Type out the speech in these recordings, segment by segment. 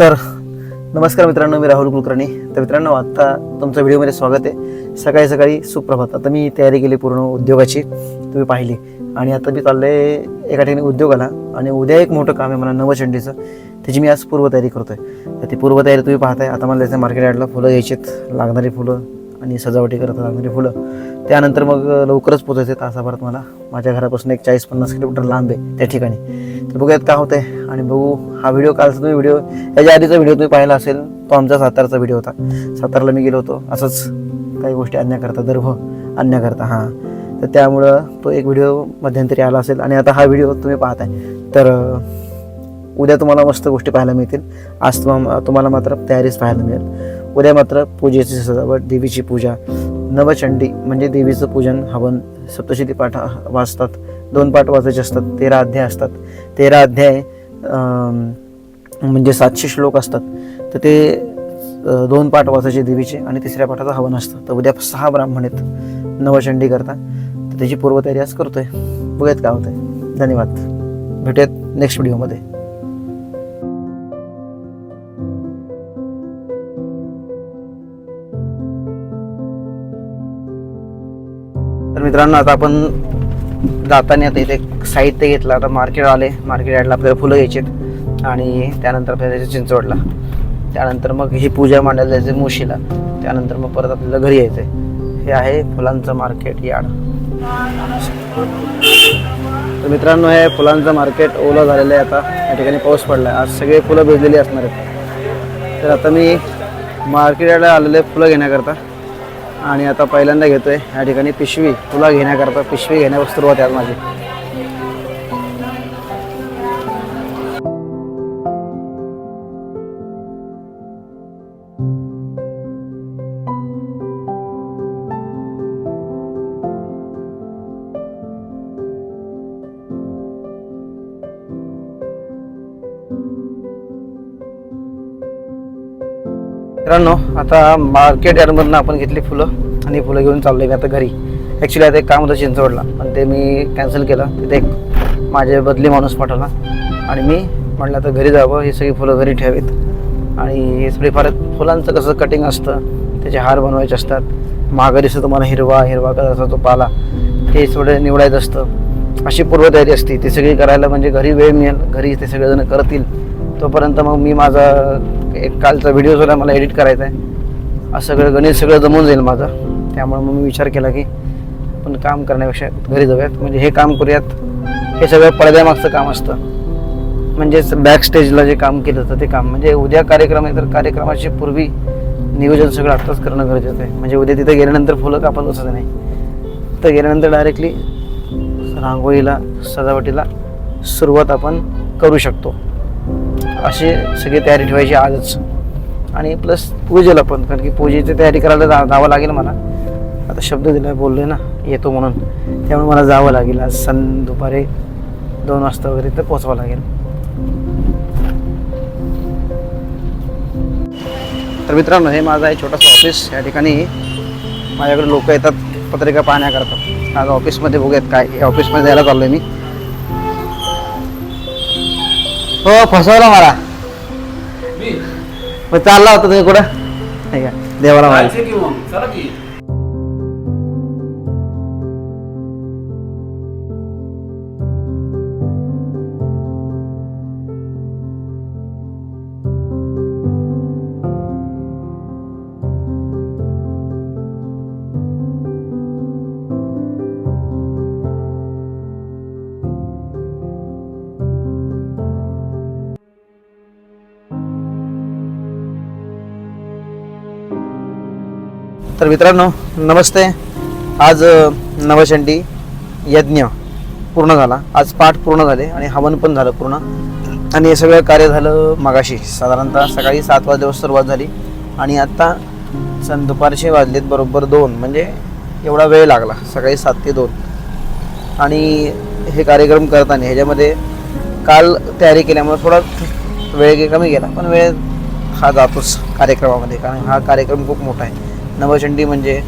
तर नमस्कार मित्रांनो मी राहुल कुलकर्णी. तर मित्रांनो आत्ता तुमचं व्हिडिओमध्ये स्वागत आहे. सकाळी सकाळी सुप्रभात. आता मी तयारी केली पूर्ण उद्योगाची तुम्ही पाहिली. आणि आता मी चाललो आहे एका ठिकाणी उद्योगाला. आणि उद्या एक मोठं काम आहे मला नवचंडीचं त्याची मी आज पूर्वतयारी करतोय. तर ती पूर्वतयारी तुम्ही पाहताय. आता मला जायचं मार्केट यार्डला फुलं घ्यायचीत. लागणारी फुलं आणि सजावटी करत लागणारी म्हणजे फुलं. त्यानंतर मग लवकरच पोचायचे तासाभरात मला. माझ्या घरापासून एक चाळीस पन्नास किलोमीटर लांब आहे त्या ठिकाणी. तर बघूयात काय होतंय आणि बघू हा व्हिडिओ कालचा तुम्ही व्हिडिओ याच्या आधीचा व्हिडिओ तुम्ही पाहिला असेल तो आमचा सातारचा व्हिडिओ होता. सातारला मी गेलो होतो. असंच काही गोष्टी आणण्याकरता दर्भ आणण्याकरता हां. तर त्यामुळं तो एक व्हिडिओ मध्यंतरी आला असेल आणि आता हा व्हिडिओ तुम्ही पाहताय. तर उद्या तुम्हाला मस्त गोष्टी पाहायला मिळतील. आज तुम्हा तुम्हाला मात्र तयारीच पाहायला मिळेल. उद्या मात्र पूजेची सजावट देवीची पूजा. नवचंडी म्हणजे देवीचं पूजन हवन सप्तशती पाठ वाचतात दोन पाठ वाचायचे असतात तेरा अध्याय असतात. तेरा अध्याय म्हणजे सातशे श्लोक असतात. तर ते दोन पाठ वाचायचे देवीचे आणि तिसऱ्या पाठाचं हवन असतं. तर उद्या सहा ब्राह्मण आहेत नवचंडी करता. तर त्याची पूर्वतयारी आज करतोय. बघूयात काय होतंय. धन्यवाद. भेटूयात नेक्स्ट व्हिडिओमध्ये मित्रांनो आता आपण जाताना आता इथे साहित्य घेतलं आता मार्केट आले मार्केट यार्डला आपल्याला फुलं घ्यायचीत. आणि त्यानंतर आपल्याला जायचं चिंचवडला. त्यानंतर मग ही पूजा मांडायला जायचं मुशीला त्यानंतर मग परत आपल्याला घरी यायचं हे आहे फुलांचं मार्केट यार्ड. तर मित्रांनो हे फुलांचं मार्केट ओलं झालेलं आहे आता. या ठिकाणी पाऊस पडला आहे आज सगळे फुलं भिजलेली असणार आहेत. तर आता मी मार्केट यार्डला आलेले फुलं घेण्याकरता. आणि आता पहिल्यांदा घेतोय. या ठिकाणी पिशवी तुला घेण्याकरता पिशवी घेण्यावर सुरुवात आहे आज माझी. मित्रांनो आता मार्केट यार्डमधनं आपण घेतली फुलं आणि फुलं घेऊन चाललो मी आता घरी. ॲक्च्युली आता एक काम होतं चिंचवडला पण ते मी कॅन्सल केलं. तिथे एक माझे बदली माणूस पाठवला. आणि मी म्हटलं आता घरी जावं ही सगळी फुलं घरी ठेवावीत. आणि हे थोडीफार फुलांचं कसं कटिंग असतं त्याचे हार बनवायचे असतात. माघारी तुम्हाला हिरवा हिरवा कसा तो पाला ते थोडं निवडायचं असतं. अशी पूर्वतयारी असते. ती सगळी करायला म्हणजे घरी वेळ मिळेल घरी ते सगळेजण करतील. तोपर्यंत मग मी माझा एक कालचा व्हिडिओ सुद्धा मला एडिट करायचा आहे. असं सगळं गणित सगळं जमून जाईल माझं. त्यामुळे मग मी विचार केला की आपण काम करण्यापेक्षा घरी जाऊयात. म्हणजे हे काम करूयात. हे सगळं पडद्यामागचं काम असतं. म्हणजेच बॅक स्टेजला जे काम केलं होतं ते काम. म्हणजे उद्या कार्यक्रम आहे तर कार्यक्रमाची पूर्वी नियोजन सगळं आत्ताच करणं गरजेचं आहे. म्हणजे उद्या तिथे गेल्यानंतर फुलं कापत असं नाही. तर गेल्यानंतर डायरेक्टली रांगोळीला सजावटीला सुरुवात आपण करू शकतो. अशी सगळी तयारी ठेवायची आजच. आणि प्लस पूजेला पण कारण की पूजेची तयारी करायला जा जावं लागेल मला. आता शब्द दिला बोललो ना येतो म्हणून. त्यामुळे मला जावं लागेल. आज सन दुपारी दोन वाजता वगैरे तर पोचावं लागेल. तर मित्रांनो हे माझं आहे छोटंसं ऑफिस या ठिकाणी माझ्याकडे लोक येतात पत्रिका पाहण्याकरता आज ऑफिसमध्ये बघूयात काय या ऑफिसमध्ये जायला आहे मी. हो फसवला मला. मग चालला होता तुम्ही कुठं? नाही का देवाला माहिती चला की. तर मित्रांनो नमस्ते. आज नवशंडी नवचंडी यज्ञ पूर्ण झाला. आज पाठ पूर्ण झाले आणि हवन पण झालं पूर्ण. आणि हे सगळं कार्य झालं मगाशी. साधारणतः सकाळी सात वाजल्यावर सुरुवात झाली. आणि आत्ता सण दुपारचे वाजलेत बरोबर दोन. म्हणजे एवढा वेळ लागला सकाळी सात ते दोन. आणि हे कार्यक्रम करताना ह्याच्यामध्ये काल तयारी केल्यामुळे थोडा वेळ कमी गेला पण वेळ हा जातोच कार्यक्रमामध्ये कारण हा कार्यक्रम खूप मोठा आहे. नवचंडी म्हणजे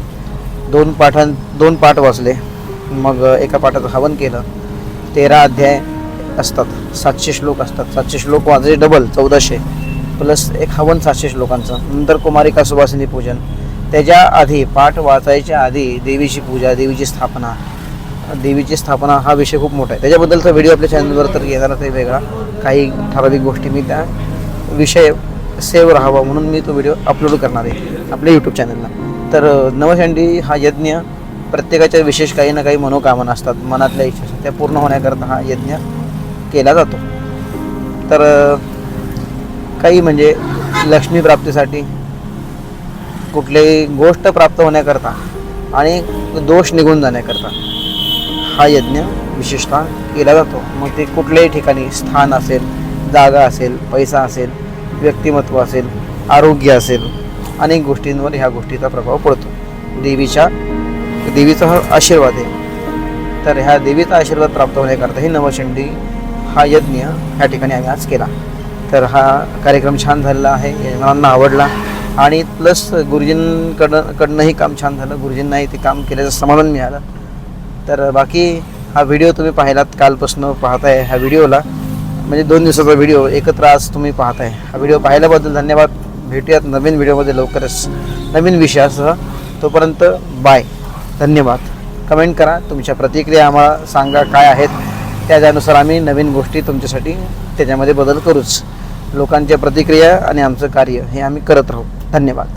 दोन पाठां दोन पाठ वाचले. मग एका पाठाचं हवन केलं. तेरा अध्याय असतात. सातशे श्लोक असतात. सातशे श्लोक वाजले डबल चौदाशे. प्लस एक हवन सातशे श्लोकांचं. नंतर कुमारिका सुवासिनी पूजन. त्याच्या आधी पाठ वाचायच्या आधी देवीची पूजा देवीची स्थापना. देवीची स्थापना हा विषय खूप मोठा आहे. त्याच्याबद्दलचा व्हिडिओ आपल्या चॅनलवर तर येणार ते वेगळा. काही ठराविक गोष्टी मी त्या विषय सेव्ह राहावा म्हणून मी तो व्हिडिओ अपलोड करणार आहे आपल्या यूट्यूब चॅनलला तर नवशंडी हा यज्ञ प्रत्येकाच्या विशेष काही ना काही मनोकामना असतात मनातल्या इच्छा असतात. त्या पूर्ण होण्याकरता हा यज्ञ केला जातो. तर काही म्हणजे लक्ष्मी प्राप्तीसाठी कुठलीही गोष्ट प्राप्त होण्याकरता आणि दोष निघून जाण्याकरता हा यज्ञ विशेषतः केला जातो. मग ते कुठल्याही ठिकाणी स्थान असेल जागा असेल पैसा असेल व्यक्तिमत्व असेल आरोग्य असेल अनेक गोष्टींवर ह्या गोष्टीचा प्रभाव पडतो. देवीच्या देवीचा हा आशीर्वाद आहे. तर ह्या देवीचा आशीर्वाद प्राप्त होण्याकरता ही नवचंडी हा यज्ञ ह्या ठिकाणी आम्ही आज केला. तर हा कार्यक्रम छान झालेला आहे यजमानांना आवडला. आणि प्लस गुरुजींकडं कडनंही काम छान झालं. गुरुजींनाही ते काम केल्याचं समाधान मिळालं. तर बाकी हा व्हिडिओ तुम्ही पाहिलात कालपासून पाहताय ह्या व्हिडिओला. म्हणजे दोन दिवसाचा व्हिडिओ एकत्र आज तुम्ही पाहताय. हा व्हिडिओ पाहिल्याबद्दल धन्यवाद. भेटूयात नवीन व्हिडिओमध्ये लवकरच. नवीन विषयासह. तोपर्यंत बाय. धन्यवाद. कमेंट करा तुमच्या प्रतिक्रिया आम्हाला सांगा काय आहेत. त्याच्यानुसार आम्ही नवीन गोष्टी तुमच्यासाठी त्याच्यामध्ये बदल करूच. लोकांच्या प्रतिक्रिया आणि आमचं कार्य हे आम्ही करत राहू. धन्यवाद.